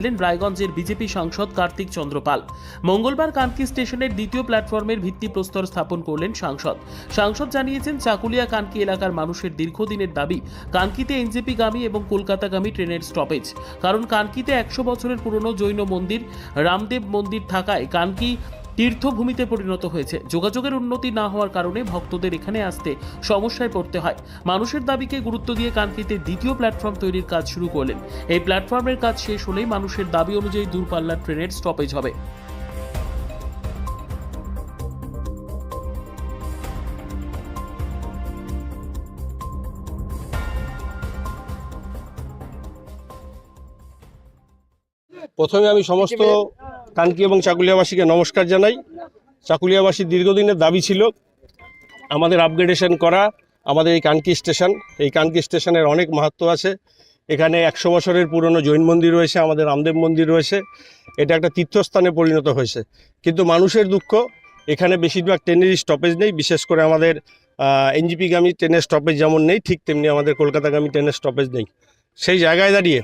ছিলেন রায়গঞ্জের বিজেপি সাংসদ কার্তিক চন্দ্রপাল। মঙ্গলবার কানকি স্টেশনের দ্বিতীয় প্ল্যাটফর্মের ভিত্তিপ্রস্তর স্থাপন করলেন সাংসদ। সাংসদ জানিয়েছেন, চাকুলিয়া কানকি এলাকার মানুষের দীর্ঘদিনের দাবি, কানকিতে এনজেপিগামী এবং কলকাতাগামী ট্রেনের স্টপেজ কারণ কানকিতে একশো বছরের পুরনো জৈন মন্দির, রামদেব মন্দির থাকায় কানকি তীর্থভূমিতে পরিণত হয়েছে। যোগাযোগের উন্নতি না হওয়ার কারণে ভক্তদের এখানে আসতে সমস্যায় পড়তে হয়। মানুষের দাবিকে গুরুত্ব দিয়ে কানকিতে দ্বিতীয় প্ল্যাটফর্ম তৈরির কাজ শুরু করলেন। এই প্ল্যাটফর্মের কাজ শেষ হলেই মানুষের দাবি অনুযায়ী দূরপাল্লার ট্রেনের স্টপেজ হবে। প্রথমে আমি সমস্ত কানকি এবং চাকুলিয়াবাসীকে নমস্কার জানাই। চাকুলিয়াবাসীর দীর্ঘদিনের দাবি ছিল আমাদের আপগ্রেডেশন করা, আমাদের এই কানকি স্টেশন। এই কানকি স্টেশনের অনেক মাহাত্ম আছে। এখানে একশো বছরের পুরনো জৈন মন্দির রয়েছে, আমাদের রামদেব মন্দির রয়েছে। এটা একটা তীর্থস্থানে পরিণত হয়েছে। কিন্তু মানুষের দুঃখ, এখানে বেশিরভাগ ট্রেনেরই স্টপেজ নেই, বিশেষ করে আমাদের এনজিপিগামী ট্রেনের স্টপেজ যেমন নেই, ঠিক তেমনি আমাদের কলকাতাগামী ট্রেনের স্টপেজ নেই। সেই জায়গায় দাঁড়িয়ে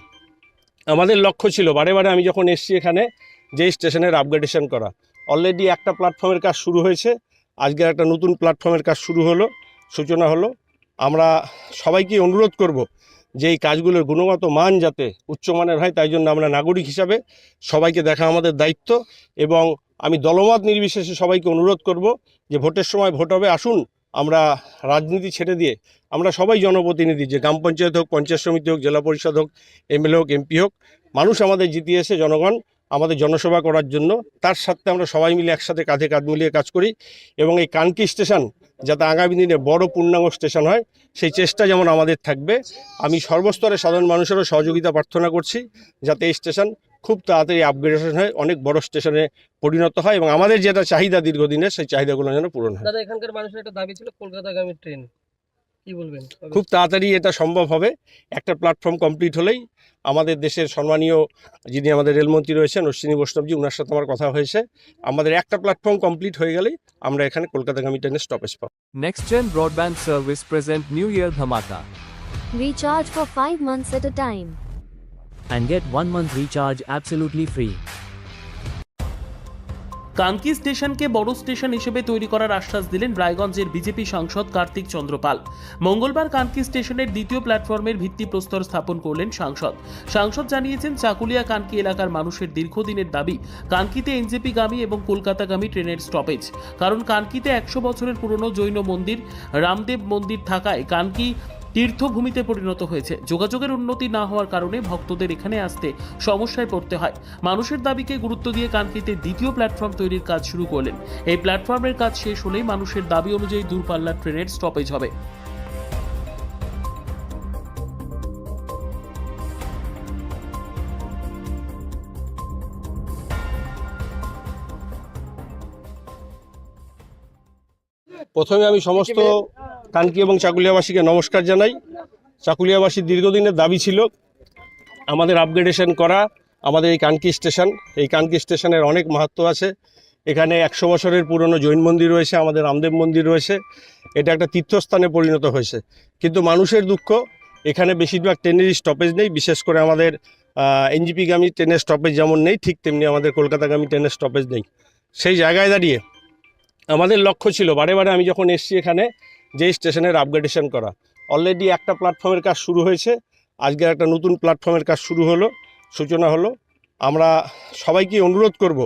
আমাদের লক্ষ্য ছিল, বারে বারে আমি যখন এসছি এখানে যে স্টেশনের আপগ্রেডেশন করা। অলরেডি একটা প্ল্যাটফর্মের কাজ শুরু হয়েছে। আজকে একটা নতুন প্ল্যাটফর্মের কাজ শুরু হলো, সূচনা হলো। আমরা সবাইকে অনুরোধ করব যে এই কাজগুলোর গুণগত মান যাতে উচ্চমানের হয়, তাই জন্য আমরা নাগরিক হিসাবে সবাইকে দেখা আমাদের দায়িত্ব এবং আমি দলমত নির্বিশেষে সবাইকে অনুরোধ করব যে ভোটের সময় ভোট হবে, আসুন আমরা রাজনীতি ছেড়ে দিয়ে আমরা সবাই জনপ্রতিনিধি, যে গ্রাম পঞ্চায়েত হোক, পঞ্চায়েত সমিতি হোক, জেলা পরিষদ হোক, এমএলএ হোক, এমপি হোক, মানুষ আমাদের জিতিয়েছে, জনগণ আমাদের জনসেবা করার জন্য। তার সাথে আমরা সবাই মিলে একসাথে কাঁধে কাঁধ মিলিয়ে কাজ করি এবং এই কানকি স্টেশন যাতে আগামী দিনে বড় পূর্ণাঙ্গ স্টেশন হয় সেই চেষ্টা যেমন আমাদের থাকবে আমি সর্বস্তরে সাধারণ মানুষেরও সহযোগিতা প্রার্থনা করছি যাতে এই স্টেশন খুব তাড়াতাড়ি আপগ্রেডেশন হয় অনেক বড় স্টেশনে পরিণত হয় এবং আমাদের যেটা চাহিদা দীর্ঘদিনের সেই চাহিদাগুলো যেন পূরণ হয়। দাদা এখানকার মানুষের একটা দাবি ছিল কলকাতাগামী ট্রেন। কি বলবেন? খুব তাড়াতাড়ি এটা সম্ভব হবে। একটা প্ল্যাটফর্ম কমপ্লিট হলেই আমাদের দেশের সম্মানীয় যিনি আমাদের রেলমন্ত্রী রয়েছেন অশ্বিনী বৈষ্ণবজি ওনার সাথে আমার কথা হয়েছে। আমাদের একটা প্ল্যাটফর্ম কমপ্লিট হয়ে গেলেই আমরা এখানে কলকাতাগামী ট্রেনের স্টপেজ পাব। Next gen broadband service present new year dhamaka recharge for five months at a time and get one month recharge absolutely free Kanki স্টেশনকে বড় স্টেশন হিসেবে তৈরি করার আশ্বাস দিলেন রায়গঞ্জের বিজেপি সাংসদ কার্তিক চন্দ্রপাল। মঙ্গলবার কানকি স্টেশনের দ্বিতীয় প্ল্যাটফর্মের ভিত্তিপ্রস্তর স্থাপন করলেন সাংসদ। সাংসদ জানিয়েছেন, চাকুলিয়া কানকি এলাকার মানুষের দীর্ঘদিনের দাবি, কানকিতে এনজেপিগামী এবং কলকাতাগামী ট্রেনের স্টপেজ কারণ কানকিতে একশো বছরের পুরনো জৈন মন্দির, রামদেব মন্দির থাকায় কানকি তীর্থভূমিতে পরিণত হয়েছে। যোগাযোগের উন্নতি না হওয়ার কারণে ভক্তদের এখানে আসতে সমস্যায় পড়তে হয়। মানুষের দাবিকে গুরুত্ব দিয়ে কানকিতে দ্বিতীয় প্ল্যাটফর্ম তৈরির কাজ শুরু করলেন। এই প্ল্যাটফর্মের কাজ শেষ হলেই মানুষের দাবি অনুযায়ী দূরপাল্লার ট্রেনের স্টপেজ হবে। প্রথমে আমি সমস্ত কানকি এবং চাকুলিয়াবাসীকে নমস্কার জানাই। চাকুলিয়াবাসীর দীর্ঘদিনের দাবি ছিল আমাদের আপগ্রেডেশন করা, আমাদের এই কানকি স্টেশন। এই কানকি স্টেশনের অনেক মাহাত্ম আছে। এখানে একশো বছরের পুরনো জৈন মন্দির রয়েছে, আমাদের রামদেব মন্দির রয়েছে। এটা একটা তীর্থস্থানে পরিণত হয়েছে। কিন্তু মানুষের দুঃখ, এখানে বেশিরভাগ ট্রেনেরই স্টপেজ নেই, বিশেষ করে আমাদের এনজিপিগামী ট্রেনের স্টপেজ যেমন নেই, ঠিক তেমনি আমাদের কলকাতাগামী ট্রেনের স্টপেজ নেই। সেই জায়গায় দাঁড়িয়ে আমাদের লক্ষ্য ছিল, বারে বারে আমি যখন এসছি এখানে যে স্টেশনের আপগ্রেডেশন করা। অলরেডি একটা প্ল্যাটফর্মের কাজ শুরু হয়েছে। আজকে একটা নতুন প্ল্যাটফর্মের কাজ শুরু হলো, সূচনা হলো। আমরা সবাইকে অনুরোধ করব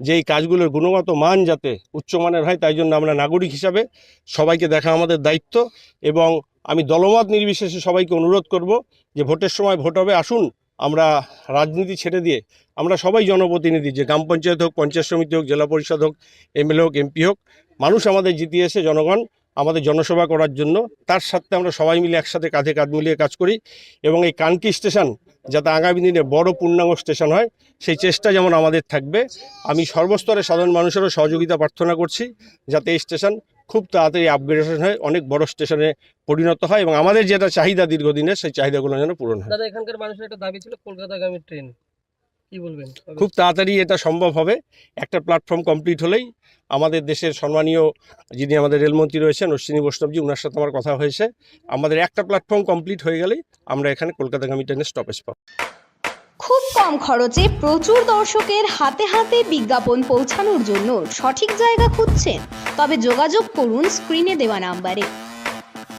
যে এই কাজগুলোর গুণগত মান যাতে উচ্চমানের হয়, তাই জন্য আমরা নাগরিক হিসাবে সবাইকে দেখা আমাদের দায়িত্ব এবং আমি দলমত নির্বিশেষে সবাইকে অনুরোধ করব যে ভোটের সময় ভোট হবে, আসুন আমরা রাজনীতি ছেড়ে দিয়ে আমরা সবাই জনপ্রতিনিধি, যে গ্রাম পঞ্চায়েত হোক, পঞ্চায়েত সমিতি হোক, জেলা পরিষদ হোক, এমএলএ হোক, এমপি হোক, মানুষ আমাদের জিতিয়েছে জনগণ আমাদের জনসভা করার জন্য। তার সাথে আমরা সবাই মিলে একসাথে কাঁধে কাঁধ মিলিয়ে কাজ করি এবং এই কানকি স্টেশন যাতে আগামী দিনে বড় পূর্ণাঙ্গ স্টেশন হয়, সেই চেষ্টা যেমন আমাদের থাকবে। আমি সর্বস্তরে সাধারণ মানুষেরও সহযোগিতা প্রার্থনা করছি যাতে এই স্টেশন খুব তাড়াতাড়ি আপগ্রেডেশন হয়, অনেক বড় স্টেশনে পরিণত হয় এবং আমাদের যেটা চাহিদা দীর্ঘদিনের, সেই চাহিদাগুলো যেন পূরণ হয়। দাদা, এখানকার মানুষের একটা দাবি ছিল, কলকাতাগামী ট্রেন। কি বলবেন? খুব তাড়াতাড়ি এটা সম্ভব হবে। একটা প্ল্যাটফর্ম কমপ্লিট হলেই আমাদের দেশের সম্মানীয় যিনি আমাদের রেলমন্ত্রী রয়েছেন অশ্বিনী বৈষ্ণবজি ওনার সাথে আমার কথা হয়েছে। আমাদের একটা প্ল্যাটফর্ম কমপ্লিট হয়ে গেলেই আমরা এখানে কলকাতাগামী ট্রেনের স্টপেজ পাবো। খুব কম খরচে প্রচুর দর্শকের হাতে হাতে বিজ্ঞাপন পৌঁছানোর জন্য সঠিক জায়গা খুঁজছেন। তবে যোগাযোগ করুন স্ক্রিনে দেওয়া নাম্বারে।